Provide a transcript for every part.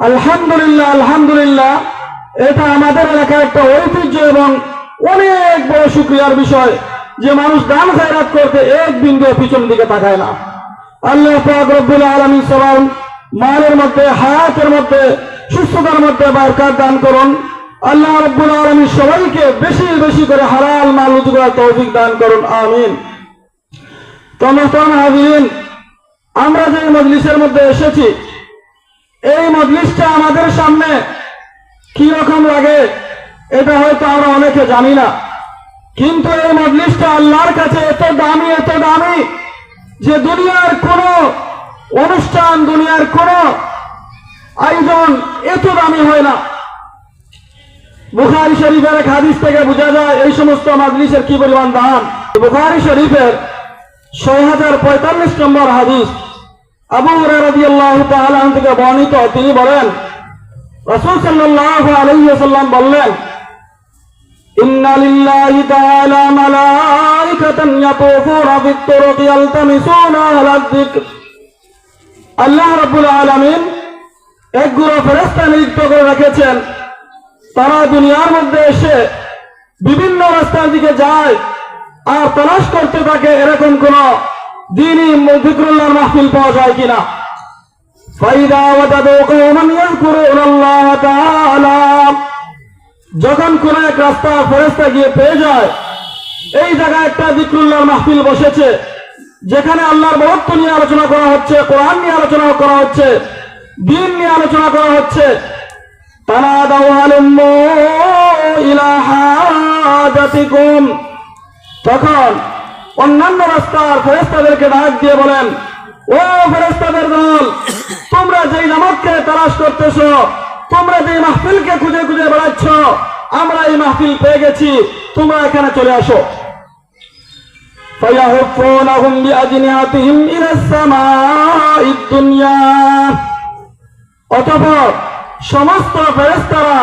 আলহামদুলিল্লাহ আলহামদুলিল্লাহ। এটা আমাদের এলাকার একটা ঐতিহ্য এবং অনেক বড় শুক্রিয়ার বিষয় যে মানুষ দান খায়রাত করতে এক বিন্দু পিছন দিকে তাকায় না। আল্লাহ পাক আলামিন সালাম মালের মধ্যে, হায়াতের মধ্যে, সুস্থতার মধ্যে বারকার দান করুন। আল্লাহ রব্বুল আলামিন সবাইকে বেশি বেশি করে হারাল মাল করার তৌফিক দান করুন, আমিন। তো মোহতারাম আমরা যে মজলিসের মধ্যে এসেছি এই মজলিসটা আমাদের সামনে কি রকম লাগে, এটা হয়তো আমরা অনেকে জানি না। কিন্তু এই মজলিসটা আল্লাহর কাছে এত দামি এত দামি যে দুনিয়ার কোন অনুষ্ঠান, দুনিয়ার কোন আয়োজন এত দামি হয় না। বুখারি শরীফের এক হাদিস থেকে বোঝা যায়, এই সমস্ত মাজলিসের কি পরিমাণ দাম? বুখারি শরীফের ছয় হাজার পঁয়তাল্লিশ নম্বর হাদিস থেকে তিনি বলেন বললেন আল্লাহ আলামিন এক গুরু ফেরেশতা নিযুক্ত করে রেখেছেন। তারা দুনিয়ার মধ্যে এসে বিভিন্ন রাস্তার দিকে যায় আর তলাশ করতে থাকে এরকম কোন মাহফিল পাওয়া যায় কিনা? যখন কোন এক রাস্তা ফেরেশতা গিয়ে পেয়ে যায়, এই জায়গায় একটা জিক্রুল্লাহর মাহফিল বসেছে, যেখানে আল্লাহর মহত্ব নিয়ে আলোচনা করা হচ্ছে, কোরআন নিয়ে আলোচনা করা হচ্ছে, দিন নিয়ে আলোচনা করা হচ্ছে। তখন অন্যান্য রাস্তার ফেরেস্তাদেরকে ডাক দিয়ে বলেন ও ফেরেস্তাদের দল তোমরা যেই নামককে তালাশ করতেছ তোমরা যেই মাহফিলকে খুঁজে খুঁজে বেড়াচ্ছ আমরা এই মাহফিল পেয়ে গেছি তোমরা এখানে চলে আসো فيهفونهم بأجنحتهم إلى السماء الدنيا অতঃপর সমস্ত ফেরেস্তারা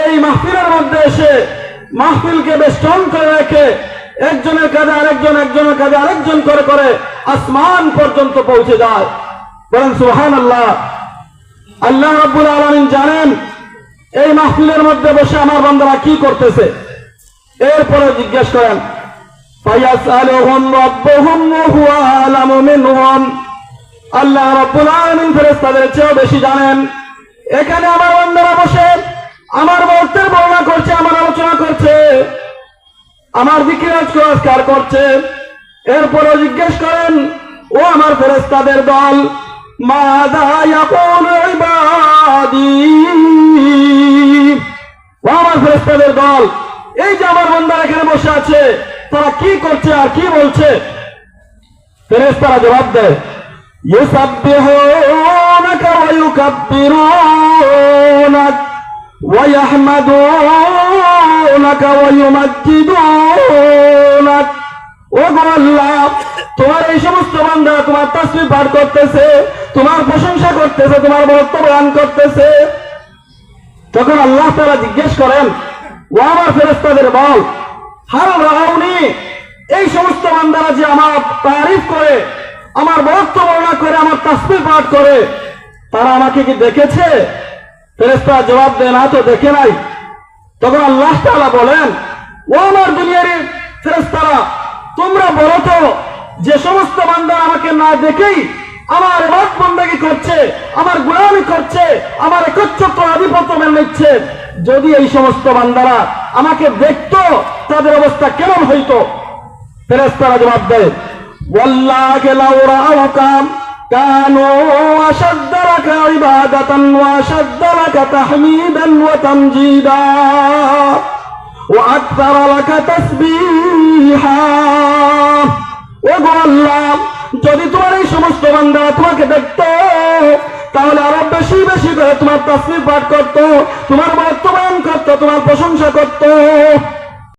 এই মাহফিলের মধ্যে এসে মাহফিলকে বেষ্টন করে রেখে একজনের কাজে আরেকজন, একজনের কাজে আরেকজন করে করে আসমান পর্যন্ত পৌঁছে যায়। বলেন সুহান আল্লাহ আল্লাহ রব্বুল আলমিন জানেন, এই মাহফিলের মধ্যে বসে আমার বন্ধুরা কি করতেছে। এরপরে জিজ্ঞেস করেন আল্লাহ রব্বুল আলমিন ফেরেস্তাদের চেয়েও বেশি জানেন। এখানে আমার বন্ধুরা বসে, আমার মর্তের বর্ণনা করছে, আমার আলোচনা করছে। আমার দিকে আজকার করছে এরপরে জিজ্ঞেস করেন ও আমার ফেরেশতাদের দল মাদা ইয়াকুল ইবাদি ও আমার ফেরেশতাদের দল এই যে আমার বান্দা এখানে বসে আছে তারা কি করছে আর কি বলছে ফেরেশতারা জবাব দেয় يسبحونك ويكبرونك ويحمدونك ويمجدونك ওগো আল্লাহ তোমার এই সমস্ত বান্দা তোমার তাসবিহ পাঠ করতেছে তোমার প্রশংসা করতেছে তোমার বক্তব্য বয়ান করতেছে তখন আল্লাহ তারা জিজ্ঞেস করেন ও আমার ফেরেস্তাদের বল হাল রাউনি এই সমস্ত বান্দারা যে আমার তারিফ করে আমার বরত্ব বর্ণনা করে আমার তাসবিহ পাঠ করে তারা আমাকে কি দেখেছে ফেরেস্তা জবাব দেয় না তো দেখে নাই তখন আল্লাহ বলেন, ও আমার দুনিয়ার ফেরেস্তারা তোমরা বলো তো, যে সমস্ত বান্দা আমাকে না দেখেই আমার রাত বন্দাগি করছে, আমার গুলামি করছে, আমার একচ্ছত্র আধিপত্য মেনে নিচ্ছে, যদি এই সমস্ত বান্দারা আমাকে দেখতো, তাদের অবস্থা কেমন হইতো? ফেরেস্তারা জবাব দেয়, ওয়াল্লাহ গেলা ওরা আহকাম كانوا أشد لك عبادة وأشد لك تحميدا وتمجيدا وأكثر لك تسبيحا ওগো আল্লাহ যদি তোমার এই সমস্ত বান্দা তোমাকে দেখতো তাহলে আরো বেশি বেশি করে তোমার তাসবিহ পাঠ করতো তোমার বর্তমান করতো তোমার প্রশংসা করতো